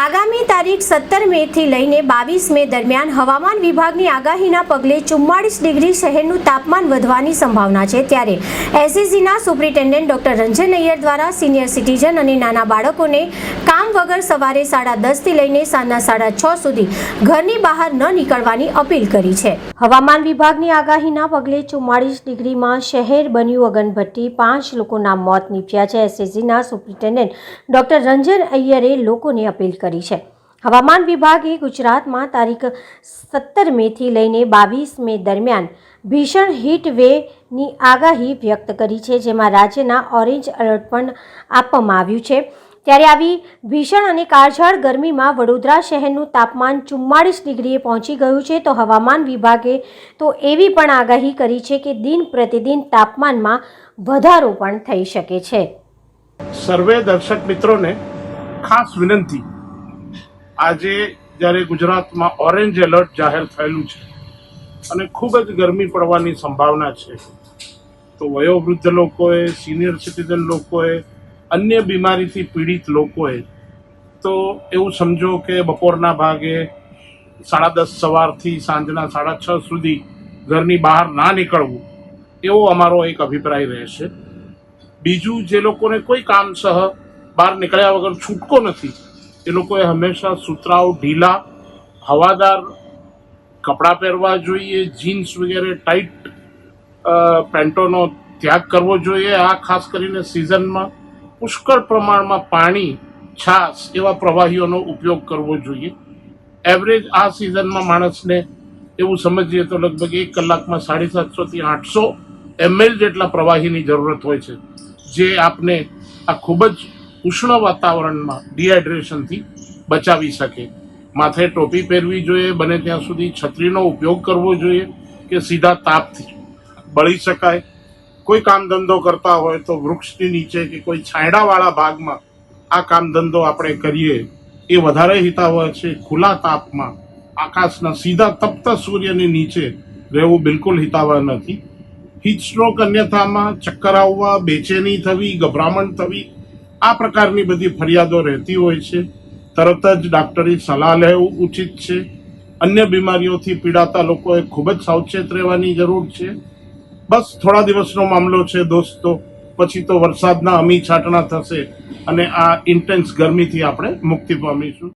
આગામી તારીખ સત્તર મે થી લઈને બાવીસ મે દરમિયાન હવામાન વિભાગની આગાહીના પગલે ચુમ્માળીસ ડિગ્રી શહેરનું તાપમાન વધવાની સંભાવના છે ત્યારે એસએસજીના સુપ્રિન્ટેન્ડન્ટ ડોક્ટર રંજન અય્યર દ્વારા સિનિયર સિટીઝન અને નાના બાળકોને કામ વગર સવારે સાડા દસથી લઈને સાંજના સાડા છ સુધી ઘરની બહાર ન નીકળવાની અપીલ કરી છે. હવામાન વિભાગની આગાહીના પગલે ચુમ્માળીસ ડિગ્રીમાં શહેર બન્યું અગનભટ્ટી. પાંચ લોકોના મોત નીપજ્યા છે. એસએસજીના સુપ્રિન્ટેન્ડન્ટ ડોક્ટર રંજન અય્યરે લોકોને અપીલ કરી. છે. હવામાન વિભાગે ગુજરાતમાં તારીખ સત્તર મેથી લઈને બાવીસ મે દરમિયાન ભીષણ હીટ વેવની આગાહી વ્યક્ત કરી છે, જેમાં રાજ્યના ઓરેન્જ એલર્ટ પણ આપવામાં આવ્યું છે. ત્યારે આવી ભીષણ અને કાળઝાળ ગરમીમાં વડોદરા શહેરનું તાપમાન ચુમ્માળીસ ડિગ્રીએ પહોંચી ગયું છે. તો હવામાન વિભાગે તો એવી પણ આગાહી કરી છે કે દિન પ્રતિદિન તાપમાનમાં વધારો પણ થઈ શકે છે. સર્વે દર્શક મિત્રોને ખાસ વિનંતી આજે જ્યારે ગુજરાતમાં ઓરેન્જ એલર્ટ જાહેર થયેલું છે અને ખૂબ જ ગરમી પડવાની સંભાવના છે, તો વયોવૃદ્ધ લોકોએ, સિનિયર સિટીઝન લોકોએ, અન્ય બીમારીથી પીડિત લોકોએ, તો એવું સમજો કે બપોરના ભાગે સાડા દસ સવારથી સાંજના સાડા છ સુધી ઘરની બહાર ના નીકળવું, એવો અમારો એક અભિપ્રાય રહેશે. બીજું, જે લોકોને કોઈ કામસહ બહાર નીકળ્યા વગર છૂટકો નથી એ લોકોએ હંમેશા સુતરાઉ, ઢીલા, હવાદાર કપડાં પહેરવા જોઈએ, જીન્સ વગેરે ટાઈટ પેન્ટોનો ત્યાગ કરવો જોઈએ. આ ખાસ કરીને સિઝનમાં પુષ્કળ પ્રમાણમાં પાણી, છાશ એવા પ્રવાહીઓનો ઉપયોગ કરવો જોઈએ. એવરેજ આ સિઝનમાં માણસને એવું સમજીએ તો લગભગ એક કલાકમાં સાડી સાતસોથી આઠસો એમએલ જેટલા પ્રવાહીની જરૂરત હોય છે, જે આપને આ ખૂબ જ ઉષ્ણ વાતાવરણમાં ડિહાઇડ્રેશનથી બચાવી શકે. માથે ટોપી પહેરવી જોઈએ, બને ત્યાં સુધી છત્રીનો ઉપયોગ કરવો જોઈએ કે સીધા તાપથી બળી શકાય. કોઈ કામ ધંધો કરતા હોય તો વૃક્ષની નીચે કે કોઈ છાંયડાવાળા ભાગમાં આ કામ ધંધો આપણે કરીએ. એ વધારે હિતાવહ છે. ખુલ્લા તાપમાં આકાશના સીધા તપતા સૂર્યની નીચે રહેવું બિલકુલ હિતાવહ નથી. હિટ સ્ટ્રોક અન્યથામાં ચક્કર આવવા, બેચેની થવી, ગભરામણ થવી આ પ્રકારની બધી ફરિયાદો રહેતી હોય છે. તરત જ ડાક્ટરી સલાહ લેવું ઉચિત છે. અન્ય બીમારીઓથી પીડાતા લોકોએ ખૂબ જ સાવચેત રહેવાની જરૂર છે. બસ થોડા દિવસનો મામલો છે દોસ્તો. પછી તો વરસાદના અમી છાંટણા થશે અને આ ઇન્ટેન્સ ગરમીથી આપણે મુક્તિ પામીશું.